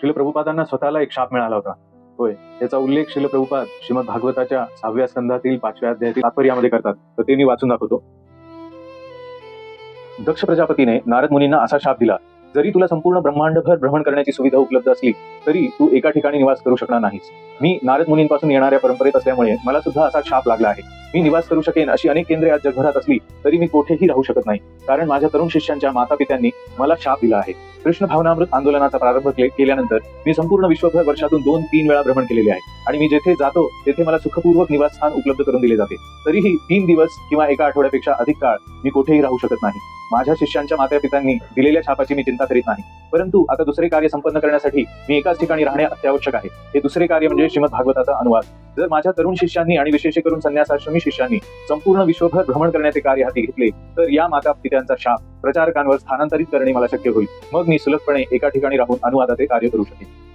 शिल प्रभुपादांना स्वतःला एक शाप मिळाला होता. होय त्याचा उल्लेख शिल प्रभुपाद श्रीमद भागवताच्या सहाव्या स्कंधातील पाचव्या अध्यायातील तात्पर्यामध्ये करतात. तर ते मी वाचून दाखवतो. दक्ष प्रजापतीने नारद मुनींना असा शाप दिला जरी तुला संपूर्ण ब्रह्मांडभर भ्रमण करण्याची सुविधा उपलब्ध असली तरी तू एका ठिकाणी निवास करू शकणार नाहीस. मी नारद मुनींपासून येणाऱ्या परंपरेत असल्यामुळे मला सुद्धा असा शाप लागला आहे. मी निवास करू शकेन अशी अनेक केंद्रे आज जगभरात असली तरी मी कोठेही राहू शकत नाही. कारण माझ्या तरुण शिष्यांच्या माता पित्यांनी मला शाप दिला आहे. कृष्ण भावनामृत आंदोलनाचा प्रारंभ केल्यानंतर मी संपूर्ण विश्वभर वर्षातून दोन तीन वेळा भ्रमण केलेले आहे. आणि मी जेथे जातो तेथे मला सुखपूर्वक निवासस्थान उपलब्ध करून दिले जाते. तरीही तीन दिवस किंवा एका आठवड्यापेक्षा अधिक काळ मी कुठेही राहू शकत नाही. माझ्या शिष्यांच्या माता पितांनी दिलेल्या छापाची मी चिंता करीत नाही. परंतु आता दुसरे कार्य संपन्न करण्यासाठी मी एकाच ठिकाणी राहणे अत्यावश्यक आहे. हे दुसरे कार्य म्हणजे श्रीमद भागवताचा अनुवाद. जर माझ्या तरुण शिष्यांनी आणि विशेष करून संन्यासाश्रमी शिष्यांनी संपूर्ण विश्वभर भ्रमण करण्याचे कार्य हाती घेतले तर या माता पित्यांचा शाप प्रचारकांवर स्थानांतरित करणे मला शक्य होईल. मग मी सुलभपणे एका ठिकाणी राहून अनुवादाचे कार्य करू शकेन.